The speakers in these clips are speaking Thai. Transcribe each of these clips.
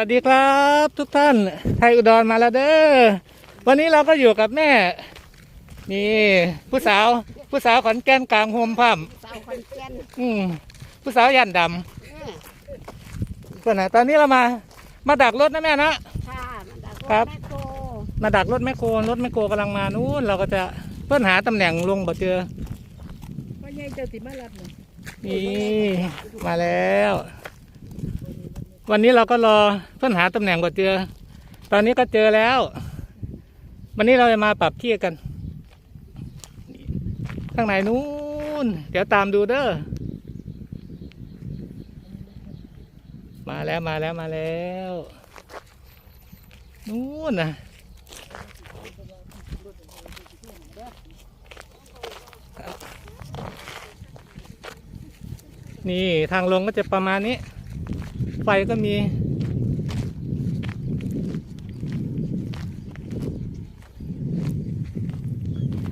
วัสดีครับทุกท่านไทยอุดรมาแล้วเด้อวันนี้เราก็อยู่กับแม่ นี่ผู้สาวผู้สาวขอนแก่นกลางโฮมพัมสาวคนแก่นอืมผู้สาวยันดเออำส่วนไหนตอนนี้เรามา มาดักรถนะแม่นะค่ะมันดักครับแม่โคมาดักรถแมคโครรถแมคโครกำลังมานู้นเราก็จะเพื่อนหาตำแหน่งลงบ่เจอพ่อใหญ่เจ้าสิมารับหนูนี่มาแล้ว วันนี้เราก็รอเพื่อนหาตำแหน่งบ่เจอ ตอนนี้ก็เจอแล้ว วันนี้เราจะมาปรับที่กัน ข้างในนู้น เดี๋ยวตามดูเด้อ มาแล้วมาแล้วมาแล้วนู้นนะนี่ทางลงก็จะประมาณนี้ ไฟก็มี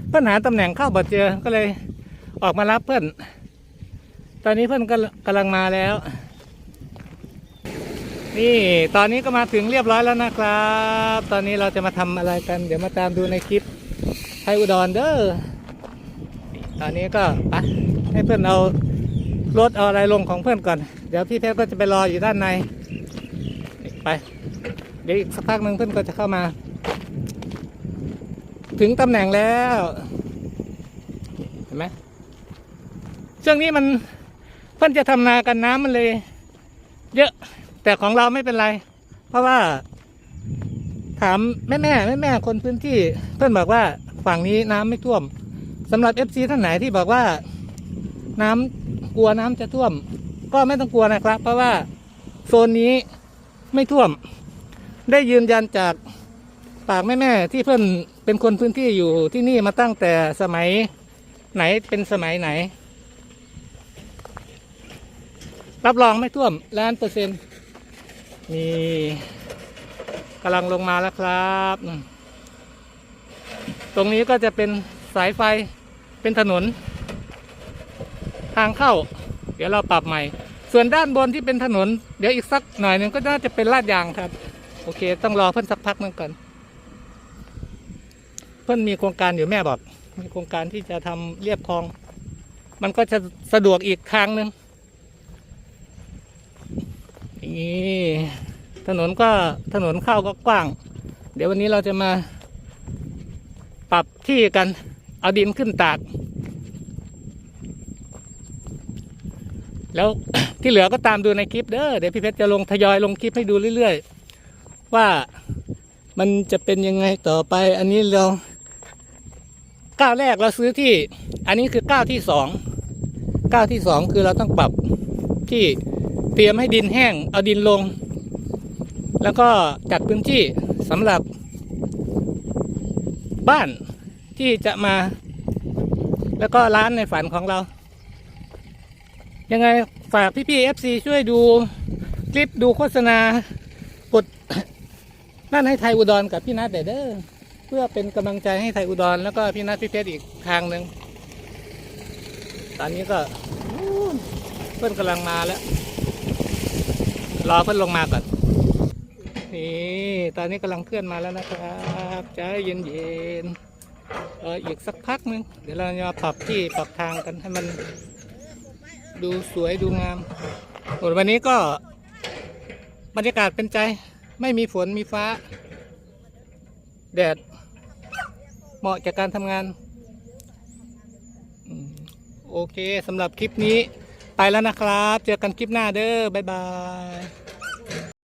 เพื่อนหาตำแหน่งเข้าบ่เจอก็เลยออกมารับเพื่อน ตอนนี้เพื่อนก็กำลังมาแล้ว นี่ตอนนี้ก็มาถึงเรียบร้อยแล้วนะครับ ตอนนี้เราจะมาทำอะไรกัน เดี๋ยวมาตามดูในคลิปไทยอุดรเด้อตอนนี้ก็ไปให้เพื่อนเอา รถเอาอะไรลงของเพื่อนก่อน เดี๋ยวพี่เพชรก็จะไปรออยู่ด้านใน ไป เดี๋ยวอีกสักพักหนึ่งเพื่อนก็จะเข้ามา ถึงตำแหน่งแล้ว เห็นไหมช่วงนี้มันเพื่อนจะทำนากันน้ำมันเลย เยอะ แต่ของเราไม่เป็นไร เพราะว่า ถามแม่แม่แม่แม่คนพื้นที่ เพื่อนบอกว่าฝั่งนี้น้ำไม่ท่วมสำหรับเอฟซีท่านไหนที่บอกว่าน้ำ กลัวน้ำจะท่วม ก็ไม่ต้องกลัวนะครับ เพราะว่าโซนนี้ไม่ท่วม ได้ยืนยันจากปากแม่แม่ที่เพื่อนเป็นคนพื้นที่อยู่ที่นี่มาตั้งแต่สมัยไหนเป็นสมัยไหน รับรองไม่ท่วมล้านเปอร์เซ็นต์นี่กำลังลงมาแล้วครับ ตรงนี้ก็จะเป็นสายไฟเป็นถนน ทางเข้า เดี๋ยวเราปรับใหม่ ส่วนด้านบนที่เป็นถนน เดี๋ยวอีกสักหน่อยหนึ่งก็น่าจะเป็นลาดยางครับ โอเค ต้องรอเพื่อนสักพักหนึงก่อน เพื่อนมีโครงการอยู่แม่บอก มีโครงการที่จะทำเรียบคลอง มันก็จะสะดวกอีกทางหนึ่งนี่ถนนก็ถนนเข้าก็กว้าง เดี๋ยววันนี้เราจะมา ปรับที่กัน เอาดินขึ้นตาก แล้วที่เหลือก็ตามดูในคลิปเด้อเดี๋ยวพี่เพชรจะลงทยอยลงคลิปให้ดูเรื่อยๆ ว่ามันจะเป็นยังไงต่อไป อันนี้เราก้าวแรกเราซื้อที่ อันนี้คือก้าวที่สองก้าวที่สองคือเราต้องปรับที่เตรียมให้ดินแห้ง เอาดินลง แล้วก็จัดพื้นที่สำหรับ บ้านที่จะมา แล้วก็ร้านในฝันของเรา ยังไงฝากพี่ๆ FC ช่วยดูคลิปดูโฆษณากดนั่นให้ไทยอุดรกับพี่นัทเด้อเพื่อเป็นกำลังใจให้ไทยอุดรแล้วก็พี่นัทพี่เพชรอีกทางหนึ่งตอนนี้ก็เพื่อนกำลังมาแล้ว รอเพื่อนลงมาก่อนนี่ตอนนี้กำลังเคลื่อนมาแล้วนะครับใจเย็นๆเอออีกสักพักหนึ่งเดี๋ยวเราจะปรับที่ปรับทางกันให้มัน ดูสวยดูงามวันนี้ก็บรรยากาศเป็นใจ ไม่มีฝนมีฟ้า แดด เหมาะจากการทำงาน โอเคสำหรับคลิปนี้ไปแล้วนะครับ เจอกันคลิปหน้าเด้อบ๊ายบาย